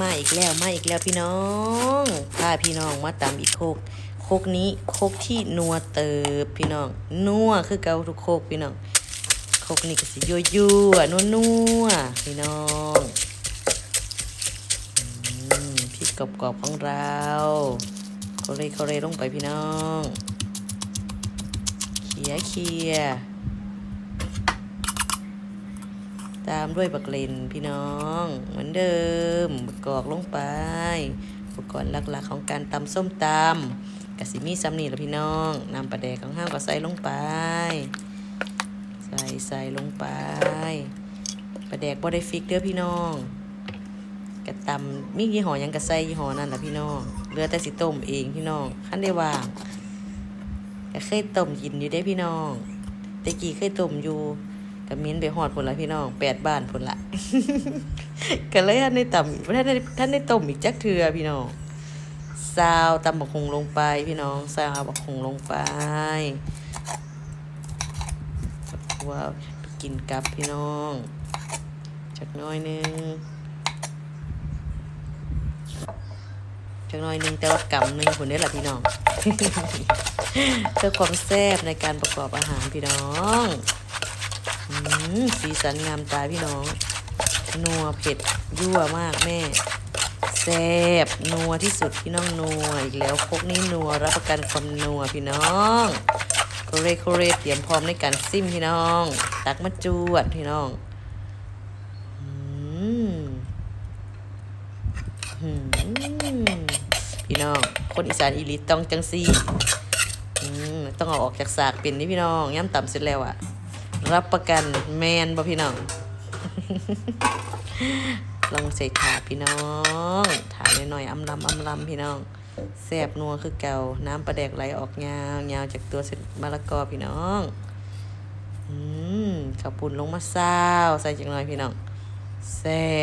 มาอีกแล้วมาอีกแล้วพี่น้องพาพี่น้องมาตามอีกโคกโคกนี้โคกที่นัวเติบพี่น้องนัวคือเกาทุกโคกพี่น้องโคกนี้ก็สิยั่วยั่วนัวนัวๆพี่น้องอืมพริกกรอบๆของเราเขาเลยเขาเลยลงไปพี่น้องเคี่ยเคี่ย ตามด้วยบักเลนพี่น้อง เหมือนเดิมบักกอกลงไป อุปกรณ์หลักๆของการตำส้มตำกะสิมีซ้ำนี่ละพี่น้องนำปลาแดกของห้าวก็ใส่ลงไป ใส่ใส่ลงไปปลาแดกบ่ได้ฟิกเด้อพี่น้องกระตำมียี่ห้อยังกระใส่ยี่ห้อนั่นละพี่น้องเหลือแต่สิต้มเองพี่น้องขั้นได้ว่างก็เคยต้มกินอยู่ได้พี่น้องแต่กี้เคยต้มอยู่ กมิ้นไปหอดผลละพี่น้องแปดบ้านผลละก็เลยท่านได้ต่ำท่านได้ท่านได้ต้มอีกจักเทือพี่น้องซาวตำบักหงลงไปพี่น้องซาวบักหงลงไปว่ากินกับพี่น้องจักน้อยหนึงจักน้อยหนึงแต่ว่ากำหนึงคนนี้แหละพี่น้องเพื่อความแซ่บในการประกอบอาหารพี่น้อง สีสันงามตาพี่น้อง นัวเผ็ดยั่วมากแม่แซ่บนัวที่สุดพี่น้องนัวอีกแล้วพกนี้นัวรับประกันความนัวพี่น้องโคเรโคเรเตรียมพร้อมในการซิมพี่น้อง ตักมาจวดพี่น้องพี่น้อง คนอีสานอีลิตต้องจังซี่ต้องเอาออกจากสากเป็นนี่พี่น้องย่ำต่ำเสร็จแล้วอะ รับประกันแมนบ่พี่น้อง ลองใส่ถาพี่น้องถาหน่อยๆอำลำอำลำพี่น้องแสบนัวคือเก่า น้ำปลาแดกไหลออกยาวยาวจากตัวเสร็จมะละกอพี่น้องอืมข้าวปุ่นลงมาซาว ใส่จังหน่อยพี่น้องแซ่บ